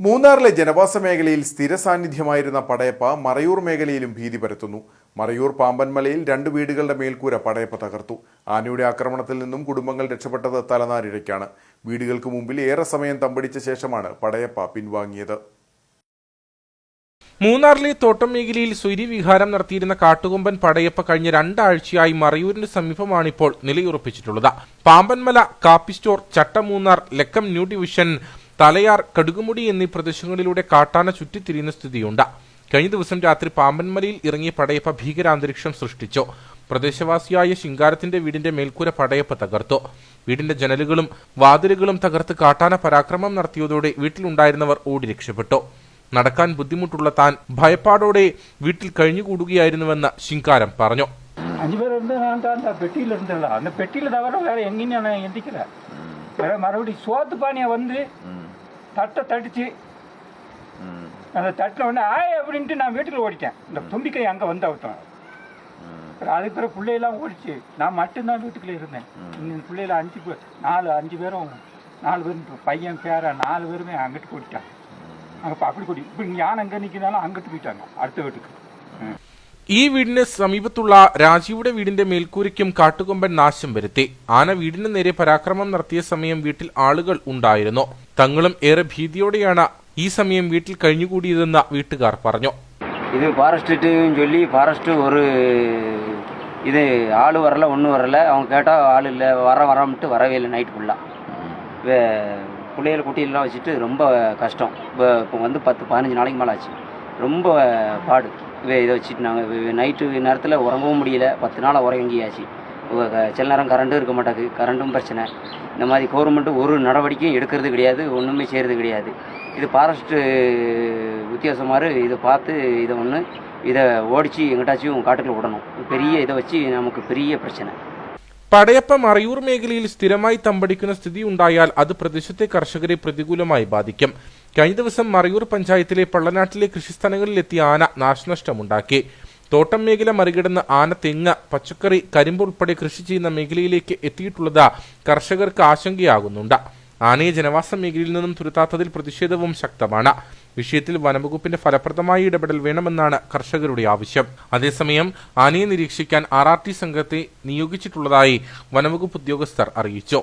മൂന്നാറിലെ ജനവാസ മേഖലയിൽ സ്ഥിര സാന്നിധ്യമായിരുന്ന പടയപ്പ മറയൂർ മേഖലയിലും ഭീതി പരത്തുന്നു. മറയൂർ പാമ്പൻമലയിൽ രണ്ട് വീടുകളുടെ മേൽക്കൂര പടയപ്പ തകർത്തു. ആനയുടെ ആക്രമണത്തിൽ നിന്നും കുടുംബങ്ങൾ രക്ഷപ്പെട്ടത് തലനാരിഴയ്ക്കാണ്. വീടുകൾക്ക് മുമ്പിൽ ഏറെ സമയം തമ്പടിച്ച ശേഷമാണ് പടയപ്പ പിൻവാങ്ങിയത്. മൂന്നാറിലെ തോട്ടം മേഖലയിൽ സ്വൈര്യവിഹാരം നടത്തിയിരുന്ന കാട്ടുകൊമ്പൻ പടയപ്പ കഴിഞ്ഞ രണ്ടാഴ്ചയായി മറയൂരിന് സമീപമാണിപ്പോൾ നിലയുറപ്പിച്ചിട്ടുള്ളത്. പാമ്പൻമല കാപ്പി സ്റ്റോർ ചട്ടമൂന്നാർ ലക്കം ന്യൂ ഡിവിഷൻ തലയാർ കടുകുമുടി എന്നീ പ്രദേശങ്ങളിലൂടെ കാട്ടാന ചുറ്റിത്തിരിയുന്ന സ്ഥിതിയുണ്ട് കഴിഞ്ഞ ദിവസം രാത്രി പാമ്പൻമലയിൽ ഇറങ്ങിയ പടയപ്പ ഭീകരാന്തരീക്ഷം സൃഷ്ടിച്ചു പ്രദേശവാസിയായ ശിങ്കാരത്തിന്റെ വീടിന്റെ മേൽക്കൂര പടയപ്പ തകർത്തു വീടിന്റെ ജനലുകളും വാതിലുകളും തകർത്ത് കാട്ടാന പരാക്രമം നടത്തിയതോടെ വീട്ടിലുണ്ടായിരുന്നവർ ഓടി രക്ഷപ്പെട്ടു നടക്കാൻ ബുദ്ധിമുട്ടുള്ള താൻ ഭയപ്പാടോടെ വീട്ടിൽ കഴിഞ്ഞുകൂടുകയായിരുന്നുവെന്ന് ശിങ്കാരം പറഞ്ഞു அஞ்சு பேர் இருந்து நான் தான் அந்த பெட்டியில் இருந்துடலாம் அந்த பெட்டியில் தவிர வேற எங்கேயும் நான் எந்திக்கல வேற மறுபடியும் சோத்து பானியை வந்து தட்டை தடிச்சு அந்த தட்டில் வந்து ஆய் அப்படின்ட்டு நான் வீட்டில் ஓடிட்டேன். இந்த தும்பிக்கை அங்கே வந்து அவுத்தேன் அதுக்கு பிறகு பிள்ளையெல்லாம் ஓடிச்சு. நான் மட்டும்தான் வீட்டுக்குள்ளே இருந்தேன். இந்த பிள்ளையில அஞ்சு பேர் நாலு அஞ்சு பேரும் நாலு பேரும் பையன் பேர நாலு பேருமே அங்கிட்டு கூட்டிட்டாங்க அங்கே அப்படி கூட்டி இப்போ யானை அங்கே நிற்கிறாலும் அங்கிட்டு போயிட்டாங்க அடுத்த வீட்டுக்கு. ഈ വീടിന് സമീപത്തുള്ള രാജീവിടെ വീടിന്റെ മേൽക്കൂരയ്ക്കും കാട്ടുകൊമ്പൻ നാശം വരുത്തി ആന വീടിന് നേരെ പരാക്രമം നടത്തിയ സമയം വീട്ടിൽ ആളുകൾ ഉണ്ടായിരുന്നു തങ്ങളും ഏറെ ഭീതിയോടെയാണ് ഈ സമയം വീട്ടിൽ കഴിഞ്ഞുകൂടിയതെന്ന് വീട്ടുകാർ പറഞ്ഞു இது ஃபாரஸ்ட்டுன்னு சொல்லி ஃபாரஸ்ட்டு ஒரு இது ஆள் வரல ஒன்றும் வரல அவங்க கேட்டால் ஆள் இல்லை வர வரம்ட்டு வரவே இல்லை நைட் ஃபுல்லாக பிள்ளைகள் குட்டியெல்லாம் வச்சுட்டு ரொம்ப கஷ்டம் இப்போ இப்போ வந்து பத்து பதினஞ்சு நாளைக்கு மேலே ஆச்சு ரொம்ப பாடு. இவ இதை வச்சுட்டு நாங்கள் நைட்டு நேரத்தில் உறங்கவும் முடியல. பத்து நாளாக உறங்கியாச்சு. சில நேரம் கரண்ட்டும் இருக்க மாட்டாது. கரண்ட்டும் பிரச்சனை. இந்த மாதிரி கவர்மெண்ட்டு ஒரு நடவடிக்கையும் எடுக்கிறது கிடையாது. ஒன்றுமே செய்கிறது கிடையாது. இது ஃபாரஸ்ட்டு வித்தியாசமாறு இதை பார்த்து இதை ஒன்று இதை ஓடிச்சு எங்கிட்டாச்சும் காட்டுக்குள்ள விடணும். பெரிய இதை வச்சு நமக்கு பெரிய பிரச்சனை. പടയപ്പ മറയൂർ മേഖലയിൽ സ്ഥിരമായി തമ്പടിക്കുന്ന സ്ഥിതി ഉണ്ടായാൽ അത് പ്രദേശത്തെ കർഷകരെ പ്രതികൂലമായി ബാധിക്കും. കഴിഞ്ഞ ദിവസം മറയൂർ പഞ്ചായത്തിലെ പള്ളനാട്ടിലെ കൃഷിസ്ഥലങ്ങളിലെത്തിയ ആന നാശനഷ്ടമുണ്ടാക്കി. തോട്ടം മേഖല മറികടന്ന് ആന തെങ്ങ് പച്ചക്കറി കരിമ്പ് ഉൾപ്പെടെ കൃഷി ചെയ്യുന്ന മേഖലയിലേക്ക് എത്തിയിട്ടുള്ളത് കർഷകർക്ക് ആശങ്കയാകുന്നുണ്ട്. ആനയെ ജനവാസ മേഖലയിൽ നിന്നും തുരത്താത്തതിൽ പ്രതിഷേധവും ശക്തമാണ്. വിഷയത്തിൽ വനംവകുപ്പിന്റെ ഫലപ്രദമായ ഇടപെടൽ വേണമെന്നാണ് കർഷകരുടെ ആവശ്യം. അതേസമയം ആനയെ നിരീക്ഷിക്കാൻ ആർ സംഘത്തെ നിയോഗിച്ചിട്ടുള്ളതായി വനംവകുപ്പ് ഉദ്യോഗസ്ഥർ അറിയിച്ചു.